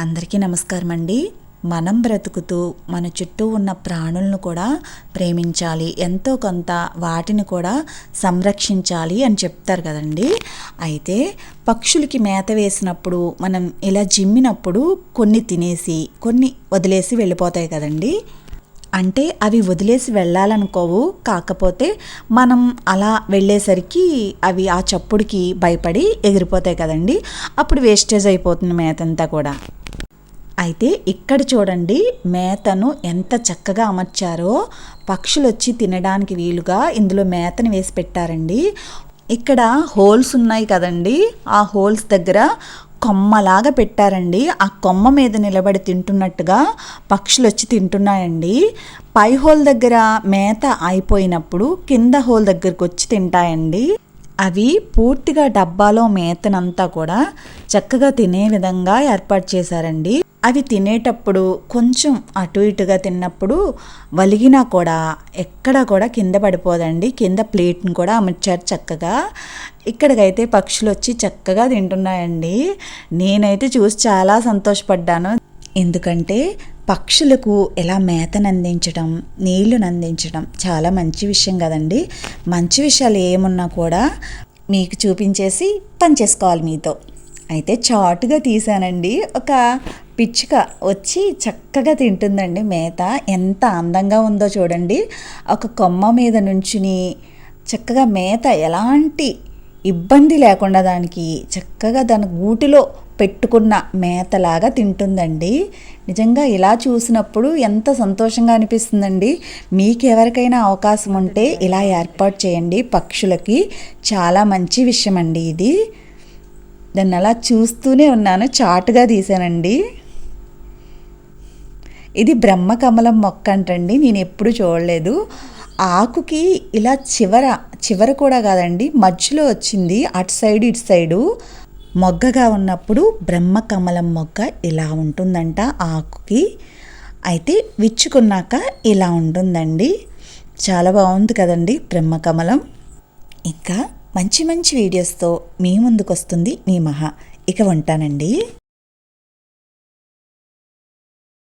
అందరికీ నమస్కారం అండి మనం బ్రతుకుతూ మన చుట్టూ ఉన్న ప్రాణులను కూడా ప్రేమించాలి. ఎంతో కొంత వాటిని కూడా సంరక్షించాలి అని చెప్తారు కదండి. అయితే పక్షులకి మేత వేసినప్పుడు మనం ఇలా జిమ్మినప్పుడు కొన్ని తినేసి కొన్ని వదిలేసి వెళ్ళిపోతాయి కదండి. అంటే అవి వదిలేసి వెళ్ళాలనుకోవు. కాకపోతే మనం అలా వెళ్ళేసరికి అవి ఆ చప్పుడుకి భయపడి ఎగిరిపోతాయి కదండి. అప్పుడు వేస్టేజ్ అయిపోతుంది మేతంతా కూడా. అయితే ఇక్కడ చూడండి మేతను ఎంత చక్కగా అమర్చారో పక్షులు వచ్చి తినడానికి వీలుగా ఇందులో మేతను వేసి పెట్టారండి. ఇక్కడ హోల్స్ ఉన్నాయి కదండి ఆ హోల్స్ దగ్గర కొమ్మలాగా పెట్టారండి. ఆ కొమ్మ మీద నిలబడి తింటున్నట్టుగా పక్షులు వచ్చి తింటున్నాయండి. పై హోల్ దగ్గర మేత అయిపోయినప్పుడు కింద హోల్ దగ్గరకు వచ్చి తింటాయండి. అవి పూర్తిగా డబ్బాలో మేతనంతా కూడా చక్కగా తినే విధంగా ఏర్పాటు చేశారండి. అవి తినేటప్పుడు కొంచెం అటు ఇటుగా తిన్నప్పుడు వలిగినా కూడా ఎక్కడ కూడా కింద పడిపోదండి. కింద ప్లేట్ని కూడా అమర్చారు చక్కగా. ఇక్కడికైతే పక్షులు వచ్చి చక్కగా తింటున్నాయండి. నేనైతే చూసి చాలా సంతోషపడ్డాను. ఎందుకంటే పక్షులకు ఎలా మేతను అందించడం నీళ్ళను అందించడం చాలా మంచి విషయం కదండి. మంచి విషయాలు ఏమున్నా కూడా మీకు చూపించేసి పని చేసుకోవాలి మీతో. అయితే చాటుగా తీసానండి. ఒక పిచ్చుక వచ్చి చక్కగా తింటుందండి మేత. ఎంత అందంగా ఉందో చూడండి. ఒక కొమ్మ మీద నుంచుని చక్కగా మేత ఎలాంటి ఇబ్బంది లేకుండా దానికి చక్కగా దాని గూటిలో పెట్టుకున్న మేతలాగా తింటుందండి. నిజంగా ఇలా చూసినప్పుడు ఎంత సంతోషంగా అనిపిస్తుందండి. మీకు ఎవరికైనా అవకాశం ఉంటే ఇలా ఏర్పాటు చేయండి. పక్షులకి చాలా మంచి విషయం అండి ఇది. దాన్ని అలా చూస్తూనే ఉన్నాను. చాటుగా తీసానండి ఇది బ్రహ్మకమలం మొక్క అంటండి. నేను ఎప్పుడు చూడలేదు. ఆకుకి ఇలా చివర చివర కూడా కాదండి మధ్యలో వచ్చింది అటు సైడు ఇటు సైడు. మొగ్గగా ఉన్నప్పుడు బ్రహ్మకమలం మొగ్గ ఇలా ఉంటుందంట ఆకుకి. అయితే విచ్చుకున్నాక ఇలా ఉంటుందండి. చాలా బాగుంది కదండి బ్రహ్మకమలం. ఇంకా మంచి మంచి వీడియోస్తో మీ ముందుకు వస్తుంది మీ మహా. ఇక ఉంటానండి.